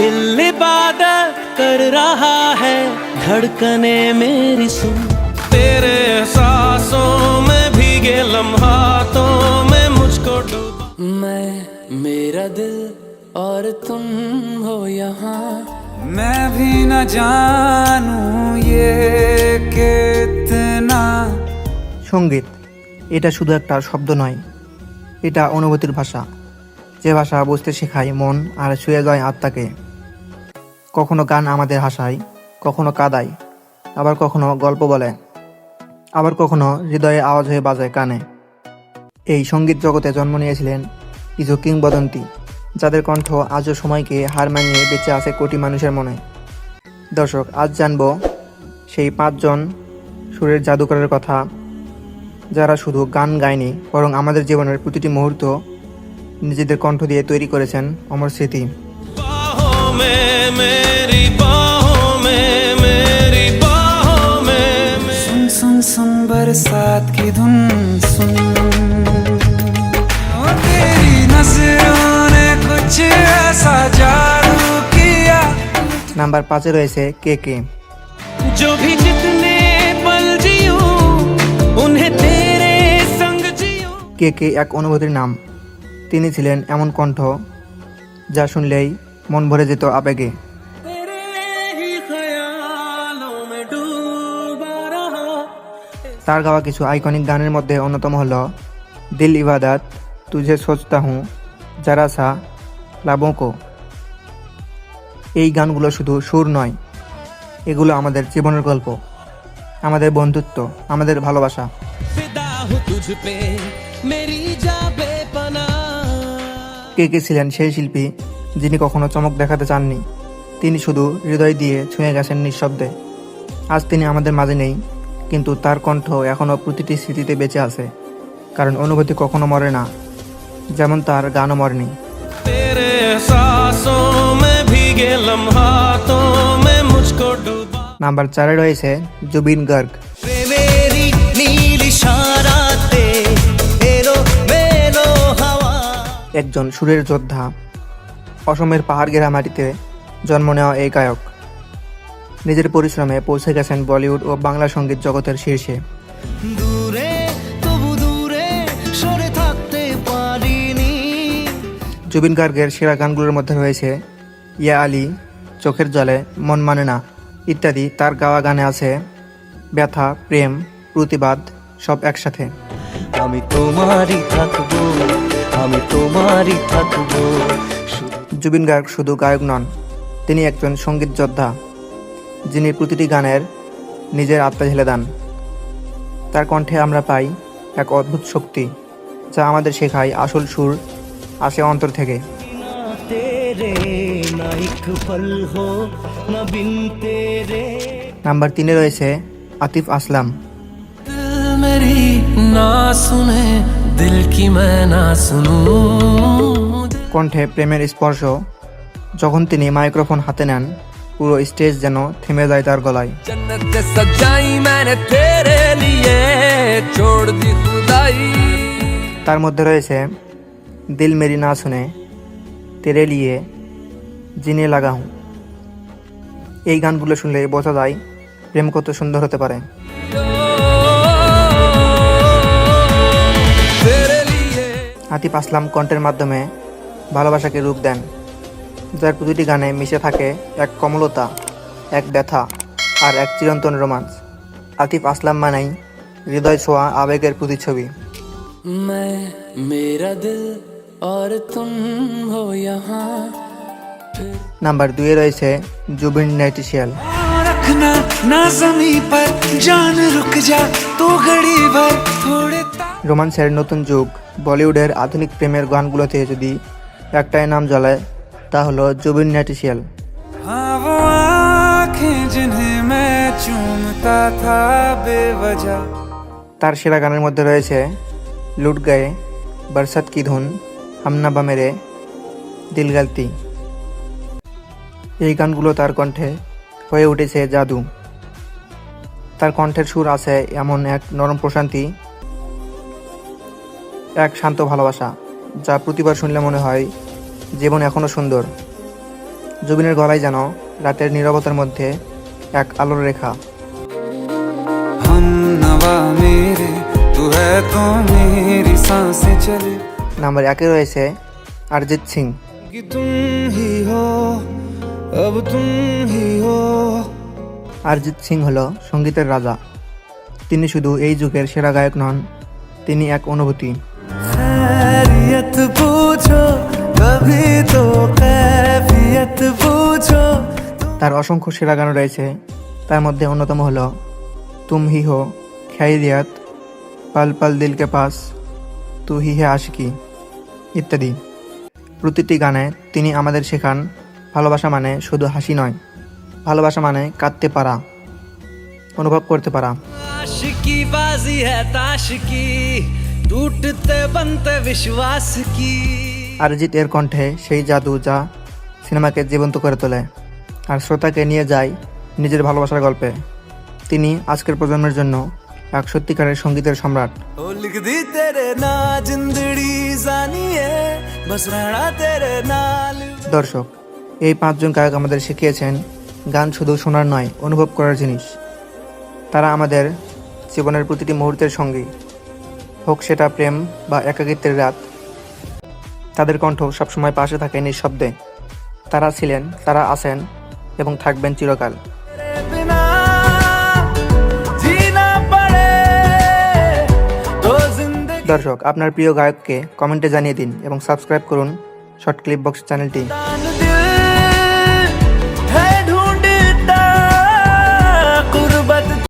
दिल इबादत कर रहा है धड़कने मेरी सुन तेरे एहसासों में भीगे लम्हातों में मुझको डूबा मैं मेरा दिल और तुम हो यहाँ मैं भी न जानूं ये कितना সঙ্গীত এটা শুধু একটা শব্দ নয় এটা অনুভূতির ভাষা যে ভাষা বুঝতে শেখায় মন আর ছুঁয়ে যায় আত্মাকে কখনো গান আমাদের হাসায়, কখনো কাদায়, আবার কখনো গল্প বলে, আবার কখনো হৃদয়ে আওয়াজ হয়ে বাজায় কানে। এই সংগীত জগতে জন্ম নিয়েছিলেন কিছু কিংবদন্তি, যাদের কণ্ঠ আজও সময়কে হার মানিয়ে বেঁচে আছে কোটি মানুষের মনে। দর্শক, আজ জানব সেই পাঁচজন সুরের জাদুকরের কথা, যারা শুধু গান গায়নি, বরং আমাদের জীবনের প্রতিটি মুহূর্ত নিজেদের কণ্ঠ দিয়ে তৈরি করেছেন অমর স্মৃতি। में मेरी बाहों में मेरी बाहों में मेरी सुन सुन सुन बरसात की धुन सुन ओ तेरी नजरों ने कुछ ऐसा जादू किया নাম্বার পাঁচে রয়েছে কে কে जो भी जितने पल जियो उन्हें तेरे संग जियो কে কে এক অনুভূতির নাম তিনি ছিলেন এমন কণ্ঠ যা শুনলেই মন ভরে যেত আবেগে। তার গাওয়া কিছু আইকনিক গানের মধ্যে অন্যতম হল দিল ইবাদাত তুঝে সোচতা হুঁ যারা সা লাবোকো এই গানগুলো শুধু সুর নয় এগুলো আমাদের জীবনের গল্প আমাদের বন্ধুত্ব আমাদের ভালোবাসা। কে কে ছিলেন সেই শিল্পী? যিনি কখনো চমক দেখাতে চাননি তিনি শুধু হৃদয় দিয়ে ছুঁয়ে গেছেন নিঃশব্দে। আজ তিনি আমাদের মাঝে নেই কিন্তু তার কণ্ঠ এখনও প্রতিটি স্মৃতিতে বেঁচে আছে কারণ অনুভূতি কখনো মরে না যেমন তার গানও মরেনি। নাম্বার চারে রয়েছে জুবিন গর্গ। একজন সুরের যোদ্ধা অসমের পাহাড় ঘেরা মাটিতে জন্ম নেওয়া এই গায়ক। নিজের পরিশ্রমে পৌঁছে গেছেন বলিউড ও বাংলা সংগীত জগতের শীর্ষে। জুবিন গার্গের সেরা গানগুলোর মধ্যে রয়েছে ইয়া আলী চোখের জলে মন মানে না ইত্যাদি। তার গাওয়া গানে আছে ব্যথা প্রেম প্রতিবাদ সব একসাথে। আমি তোমারই থাকব আমি তোমারই থাকব জুবিন গার্গ শুধু গায়ক নন, তিনি একজন সংগীত যোদ্ধা, যিনি প্রতিটি গানের নিজের আত্মা ঢেলে দেন। তার কণ্ঠে আমরা পাই এক অদ্ভুত শক্তি, যা আমাদের শেখায় আসল সুর আসে অন্তর থেকে। নাম্বার তিনে রয়েছে আতিফ আসলাম। কণ্ঠে প্রেমের স্পর্শ। যখন তিনি মাইক্রোফোন হাতে নেন পুরো স্টেজ যেন থেমে যায় তার গলায়। তার মধ্যে রয়েছে দিল মেরি না শুনে তেরে লিয়ে জিনে লাগা হুঁ এই গানগুলো শুনলে বোঝা যায় প্রেম কত সুন্দর হতে পারে। আতিফ আসলাম কণ্ঠের মাধ্যমে ভালোবাসাকে রূপ দেন যার প্রতিটি গানে মিশে থাকে এক কমলতা এক ব্যথা আর এক চিরন্তন রোমাঞ্চ আতিফ আসলাম মানাই হৃদয় ছোঁয়া আবেগের প্রতিচ্ছবি मैं मेरा दिल और तुम हो यहाँ নাম্বার দুয়ে রয়েছে জুবিন নাইটিশিয়াল रखना ना जमी पर जान रुक जा तो घड़ी भर थोड़े ता- রোমান্সের নতুন যুগ বলিউডের আধুনিক প্রেমের গানগুলোতে যদি একটাই নাম জ্বলে তা হলো জুবিন ন্যাটিশিয়াল তার সেরা গানের মধ্যে রয়েছে লুট গায়ে বরসাত কি ধুন হামনা বা মেরে দিলগালতি এই গানগুলো তার কণ্ঠে হয়ে উঠেছে জাদু। তার কণ্ঠের সুর আছে এমন এক নরম প্রশান্তি এক শান্ত ভালোবাসা। যা প্রতিবার শুনলে মনে হয় জীবন এখনও সুন্দর। জুবিনের গলায় যেন রাতের নিরবতার মধ্যে এক আলোর রেখা। নাম্বার একে রয়েছে অরিজিৎ সিং। অরিজিৎ সিং হল সঙ্গীতের রাজা। তিনি শুধু এই যুগের সেরা গায়ক নন তিনি এক অনুভূতি। खैरियत पूछो कभी तो कैफियत पूछो তার অসংখ্য সেরা গান রয়েছে তার মধ্যে অন্যতম হল তুম হি হো খ্যাইরিয়াত পাল পাল দিল কে পাস তু হি হে আশিকি ইত্যাদি প্রতিটি গানে তিনি আমাদের শেখান ভালোবাসা মানে শুধু হাসি নয় ভালোবাসা মানে কাঁদতে পারা অনুভব করতে পারা आशिकी बाजी है ताश की टूटते बनते विश्वास की অরিজিৎ এর কণ্ঠে সেই জাদু যা সিনেমাকে জীবন্ত করে তোলে আর শ্রোতাকে নিয়ে যায় নিজের ভালোবাসার গল্পে তিনি আজকের প্রজন্মের জন্য এক সত্যিকারের সঙ্গীতের সম্রাট ओ लिख दी तेरे ना जिंदड़ी जानिए बस रहना तेरे नाल দর্শক এই পাঁচজন গায়ক আমাদের শিখিয়েছেন গান শুধু শোনার নয় অনুভব করার জিনিস তারা আমাদের জীবনের প্রতিটি মুহূর্তের সঙ্গী হোক সেটা প্রেম বা একাকিত্বের রাত। তাদের কণ্ঠ সবসময় পাশে থাকে নিঃশব্দে। তারা ছিলেন তারা আছেন এবং থাকবেন চিরকাল। দর্শক আপনার প্রিয় গায়ককে কমেন্টে জানিয়ে দিন এবং সাবস্ক্রাইব করুন শর্ট ক্লিপ বক্স চ্যানেলটি।